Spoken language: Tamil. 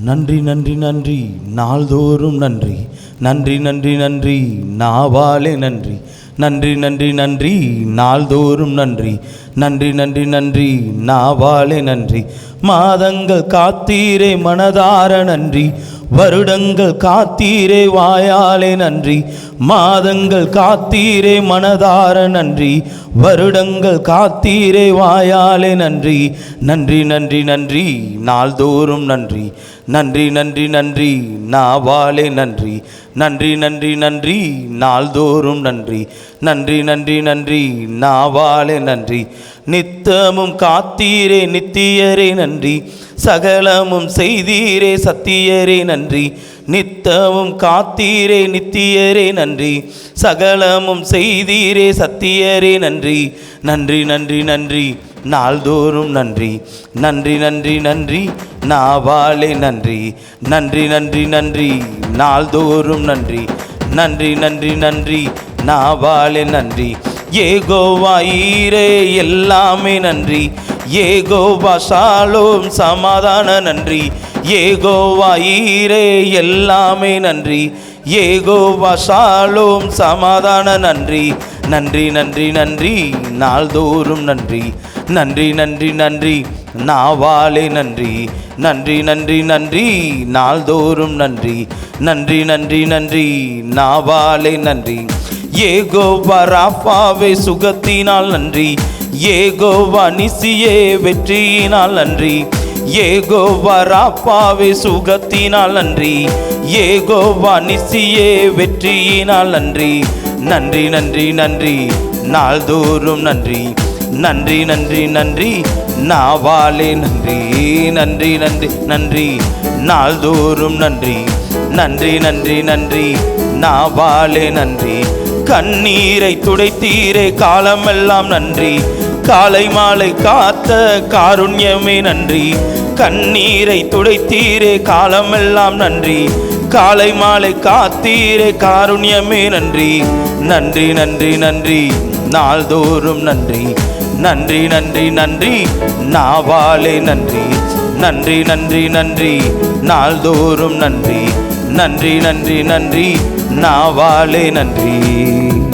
நன்றி நன்றி நன்றி நாள்தோறும் நன்றி. நன்றி நன்றி நன்றி நாவாலே நன்றி. நன்றி நன்றி நன்றி நாள்தோறும் நன்றி. நன்றி நன்றி நன்றி. நாவாலே நன்றி. மாதங்கள் காத்தீரே மனதார நன்றி. வருடங்கள் காத்தீரே வாயாலே நன்றி. மாதங்கள் காத்தீரே மனதார நன்றி. வருடங்கள் காத்தீரே வாயாலே நன்றி. நன்றி நன்றி நன்றி. நாள்தோறும் நன்றி. நன்றி நன்றி நன்றி. நாவாலே நன்றி. நன்றி நன்றி நன்றி. நாள்தோறும் நன்றி. நன்றி நன்றி நன்றி. நாவாலே நன்றி. நித்தமும் காத்தீரே நித்தியரே நன்றி. சகலமும் செய்தீரே சத்தியரே நன்றி. நித்தமும் காத்தீரே நித்தியரே நன்றி. சகலமும் செய்தீரே சத்தியரே நன்றி. நன்றி நன்றி நன்றி. நாள்தோறும் நன்றி. நன்றி நன்றி நன்றி. நாவாலே நன்றி. நன்றி நன்றி நன்றி. நாள்தோறும் நன்றி. நன்றி நன்றி நன்றி. நாவாலே நன்றி. ஏகோவாயிரே எல்லாமே நன்றி. ஏகோவா சாலோம் சமாதான நன்றி. ஏகோவாயிரே எல்லாமே நன்றி. ஏகோவா சாலோம் சமாதான நன்றி. நன்றி நன்றி நன்றி நாள்தோறும் நன்றி. நன்றி நன்றி நன்றி நாவாலே நன்றி. நன்றி நன்றி நன்றி நாள்தோறும் நன்றி. நன்றி நன்றி நன்றி நாவாலே நன்றி. ஏகோவா ராஃபாவே சுகத்தினால் நன்றி. ஏகோவா நிசியே வெற்றியினால் நன்றி. ஏகோவா ராப்பாவே சுகத்தினால் நன்றி. ஏகோவா நிசியே வெற்றியினால் நன்றி. நன்றி நன்றி நன்றி. நாள்தோறும் நன்றி. நன்றி நன்றி நன்றி. நாவாலே நன்றி. நன்றி நன்றி நன்றி. நாள்தோறும் நன்றி. நன்றி நன்றி நன்றி. நாவாலே நன்றி. கண்ணீரை துடைத்தீரே காலமெல்லாம் நன்றி. காலை மாலை காத்த காருண்யமே நன்றி. கண்ணீரை துடைத்தீரே காலமெல்லாம் நன்றி. காலை மாலை காத்தீரே காருண்யமே நன்றி. நன்றி நன்றி நன்றி. நாள்தோறும் நன்றி. நன்றி நன்றி நன்றி. நாவாலே நன்றி. நன்றி நன்றி நன்றி. நாள்தோறும் நன்றி. நன்றி நன்றி நன்றி. நாவாலே நன்றி.